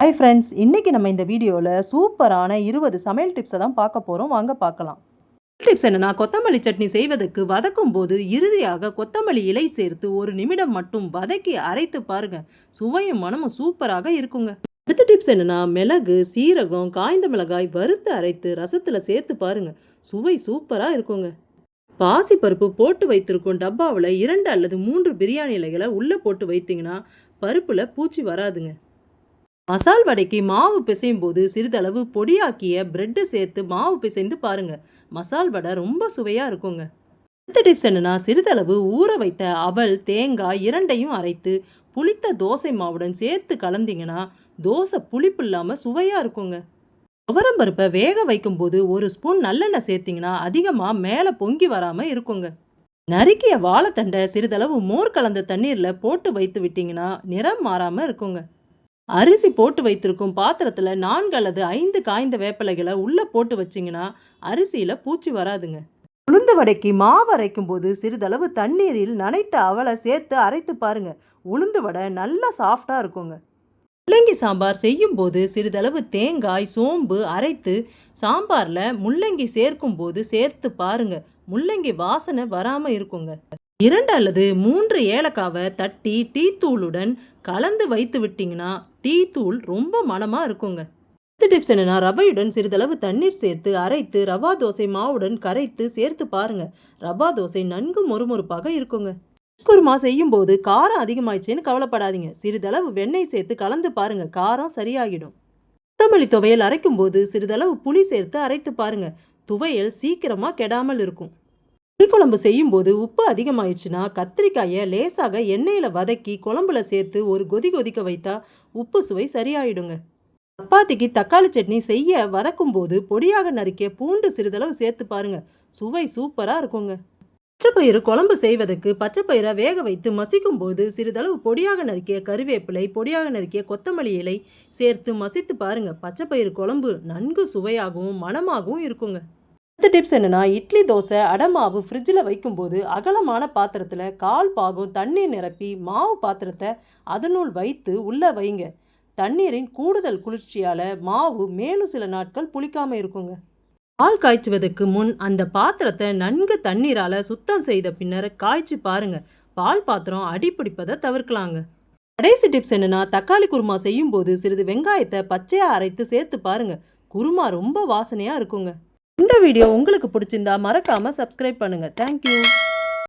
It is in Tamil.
ஹாய் ஃப்ரெண்ட்ஸ் இன்றைக்கி நம்ம இந்த வீடியோவில் சூப்பரான இருபது சமையல் டிப்ஸை தான் பார்க்க போகிறோம் வாங்க பார்க்கலாம். டிப்ஸ் என்னன்னா கொத்தமல்லி சட்னி செய்வதற்கு வதக்கும் போது இறுதியாக கொத்தமல்லி இலை சேர்த்து ஒரு நிமிடம் மட்டும் வதக்கி அரைத்து பாருங்க. சுவையும் மனமும் சூப்பராக இருக்குங்க. அடுத்த டிப்ஸ் என்னன்னா மிளகு சீரகம் காய்ந்த மிளகாய் வறுத்து அரைத்து ரசத்தில் சேர்த்து பாருங்கள் சுவை சூப்பராக இருக்குங்க. பாசிப்பருப்பு போட்டு வைத்திருக்கும் டப்பாவில் இரண்டு அல்லது மூன்று பிரியாணி இலைகளை உள்ளே போட்டு வைத்தீங்கன்னா பருப்பில் பூச்சி வராதுங்க. மசால் வடைக்கு மாவு பிசையும் போது சிறிதளவு பொடியாக்கிய பிரெட்டு சேர்த்து மாவு பிசைந்து பாருங்க. மசால் வடை ரொம்ப சுவையாக இருக்குங்க. அடுத்த டிப்ஸ் என்னென்னா சிறிதளவு ஊற வைத்த அவல் தேங்காய் இரண்டையும் அரைத்து புளித்த தோசை மாவுடன் சேர்த்து கலந்தீங்கன்னா தோசை புளிப்பு இல்லாமல் சுவையாக இருக்குங்க. துவரம்பருப்பை வேக வைக்கும்போது ஒரு ஸ்பூன் நல்லெண்ணெய் சேர்த்திங்கன்னா அதிகமாக மேலே பொங்கி வராமல் இருக்குங்க. நறுக்கிய வாழைத்தண்டை சிறிதளவு மோர் கலந்த தண்ணீரில் போட்டு வைத்து விட்டிங்கன்னா நிறம் மாறாமல் இருக்குங்க. அரிசி போட்டு வைத்திருக்கும் பாத்திரத்தில் நான்கு அல்லது ஐந்து காய்ந்த வேப்பிலைகளை உள்ளே போட்டு வச்சிங்கன்னா அரிசியில் பூச்சி வராதுங்க. உளுந்து வடைக்கு மாவு அரைக்கும் போது சிறிதளவு தண்ணீரில் நனைத்த அவளை சேர்த்து அரைத்து பாருங்க. உளுந்து வடை நல்லா சாஃப்டாக இருக்குங்க. முள்ளங்கி சாம்பார் செய்யும்போது சிறிதளவு தேங்காய் சோம்பு அரைத்து சாம்பாரில் முள்ளங்கி சேர்க்கும் போது சேர்த்து பாருங்க. முள்ளங்கி வாசனை வராமல் இருக்குங்க. இரண்டு அல்லது மூன்று ஏலக்காவை தட்டி டீ தூளுடன் கலந்து வைத்து விட்டிங்கன்னா டீ தூள் ரொம்ப மணமாக இருக்குங்க. அடுத்த டிப்ஸ் என்னென்னா ரவையுடன் சிறிதளவு தண்ணீர் சேர்த்து அரைத்து ரவா தோசை மாவுடன் கரைத்து சேர்த்து பாருங்க. ரவா தோசை நன்கு மொறுமொறுப்பாக இருக்குங்க. குருமா செய்யும்போது காரம் அதிகமாயிடுச்சுன்னு கவலைப்படாதீங்க. சிறிதளவு வெண்ணெய் சேர்த்து கலந்து பாருங்க. காரம் சரியாகிடும். கொத்தமல்லி துவையல் அரைக்கும் போது சிறிதளவு புளி சேர்த்து அரைத்து பாருங்க. துவையல் சீக்கிரமாக கெடாமல் இருக்கும். புளிக்குழம்பு செய்யும்போது உப்பு அதிகமாயிடுச்சுன்னா கத்திரிக்காயை லேசாக எண்ணெயில் வதக்கி குழம்புல சேர்த்து ஒரு கொதி கொதிக்க வைத்தா உப்பு சுவை சரியாயிடுங்க. சப்பாத்திக்கு தக்காளி சட்னி செய்ய வதக்கும் போது பொடியாக நறுக்கிய பூண்டு சிறிதளவு சேர்த்து பாருங்க. சுவை சூப்பராக இருக்குங்க. பச்சைப்பயிறு குழம்பு செய்வதற்கு பச்சைப்பயிரை வேக வைத்து மசிக்கும் போது சிறிதளவு பொடியாக நறுக்கிய கருவேப்பிலை பொடியாக நறுக்கிய கொத்தமல்லி இலை சேர்த்து மசித்து பாருங்க. பச்சைப்பயிறு குழம்பு நன்கு சுவையாகவும் மணமாகவும் இருக்குங்க. அடுத்த டிப்ஸ் என்னென்னா இட்லி தோசை அடமாவு ஃப்ரிட்ஜில் வைக்கும்போது அகலமான பாத்திரத்தில் கால் பாகம் தண்ணீர் நிரப்பி மாவு பாத்திரத்தை அதனுள் வைத்து உள்ளே வைங்க. தண்ணீரின் கூடுதல் குளிர்ச்சியால் மாவு மேலும் சில நாட்கள் புளிக்காமல் இருக்குங்க. பால் காய்ச்சுவதற்கு முன் அந்த பாத்திரத்தை நன்கு தண்ணீரால் சுத்தம் செய்த பின்னர் காய்ச்சி பாருங்கள் பால் பாத்திரம் அடிப்பிடிப்பதை தவிர்க்கலாங்க. கடைசி டிப்ஸ் என்னென்னா தக்காளி குருமா செய்யும்போது சிறிது வெங்காயத்தை பச்சையாக அரைத்து சேர்த்து பாருங்கள் குருமா ரொம்ப வாசனையாக இருக்குங்க. இந்த வீடியோ உங்களுக்கு பிடிச்சிருந்தா மறக்காம சப்ஸ்கிரைப் பண்ணுங்க. தேங்க்யூ